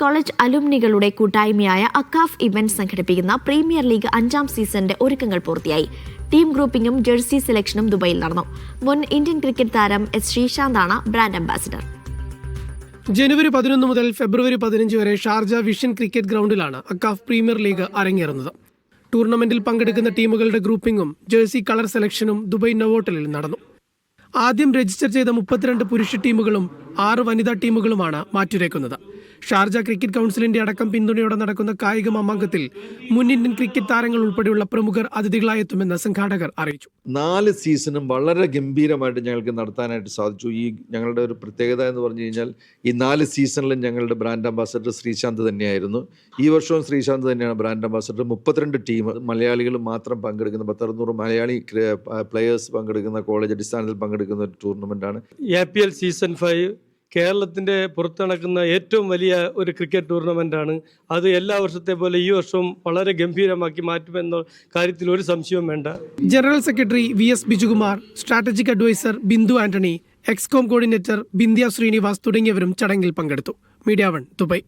College അലുമിനികളുടെ കൂട്ടായ്മയായ AKCAF event സംഘടിപ്പിക്കുന്ന പ്രീമിയർ ലീഗ് അഞ്ചാം സീസണിന്റെ ഒരുക്കങ്ങൾ പൂർത്തിയായി. ടീം ഗ്രൂപ്പിംഗും ജേഴ്സി സെലക്ഷനും ദുബൈയിൽ നടന്നു. മുൻ ഇന്ത്യൻ ക്രിക്കറ്റ് താരം എസ് ശ്രീശാന്താണ് ബ്രാൻഡ് അംബാസിഡർ. ജനുവരി പതിനൊന്ന് മുതൽ ഫെബ്രുവരി പതിനഞ്ച് വരെ ഷാർജ വിഷൻ ക്രിക്കറ്റ് ഗ്രൗണ്ടിലാണ് അക്കാഫ് പ്രീമിയർ ലീഗ് അരങ്ങേറുന്നത്. ടൂർണമെന്റിൽ പങ്കെടുക്കുന്ന ടീമുകളുടെ ഗ്രൂപ്പിംഗും ജേഴ്സി കളർ സെലക്ഷനും ദുബൈ നവോട്ടലിൽ നടന്നു. ആദ്യം രജിസ്റ്റർ ചെയ്ത മുപ്പത്തിരണ്ട് പുരുഷ ടീമുകളും ആറ് വനിതാ ടീമുകളുമാണ് മാറ്റുരയ്ക്കുന്നത് ഷാർജ ക്രിക്കറ്റ് കൗൺസിലിന്റെ അടക്കം പിന്തുണയോടെ നടക്കുന്ന കായിക മമാങ്കത്തിൽ മുൻ ഇന്ത്യൻ ക്രിക്കറ്റ് താരങ്ങൾ ഉൾപ്പെടെയുള്ള പ്രമുഖർ അതിഥികളായെത്തുമെന്ന് സംഘാടകർ അറിയിച്ചു. നാല് സീസണും വളരെ ഗംഭീരമായിട്ട് ഞങ്ങൾക്ക് നടത്താനായിട്ട് സാധിച്ചു. ഈ ഞങ്ങളുടെ ഒരു പ്രത്യേകത എന്ന് പറഞ്ഞു കഴിഞ്ഞാൽ ഈ നാല് സീസണിലും ഞങ്ങളുടെ ബ്രാൻഡ് അംബാസഡർ ശ്രീശാന്ത് തന്നെയായിരുന്നു. ഈ വർഷവും ശ്രീശാന്ത് തന്നെയാണ് ബ്രാൻഡ് അംബാസഡർ. മുപ്പത്തിരണ്ട് ടീം മലയാളികൾ മാത്രം പങ്കെടുക്കുന്ന പത്തറുന്നൂറ് മലയാളി പ്ലെയേഴ്സ് പങ്കെടുക്കുന്ന കോളേജ് അടിസ്ഥാനത്തിൽ പങ്കെടുക്കുന്ന ഒരു ടൂർണമെന്റാണ് A P L season five കേരളത്തിന്റെ പുറത്ത് നടക്കുന്ന ഏറ്റവും വലിയ ഒരു ക്രിക്കറ്റ് ടൂർണമെന്റാണ് അത് എല്ലാ വർഷത്തെ പോലെ ഈ വർഷവും വളരെ ഗംഭീരമാക്കി മാറ്റുമെന്ന കാര്യത്തിൽ ഒരു സംശയവും വേണ്ട. General secretary V S Bijukumar strategic adviser Bindu Antony ExCom coordinator Bindya Srinivas തുടങ്ങിയവരും ചടങ്ങിൽ പങ്കെടുത്തു. Media one Dubai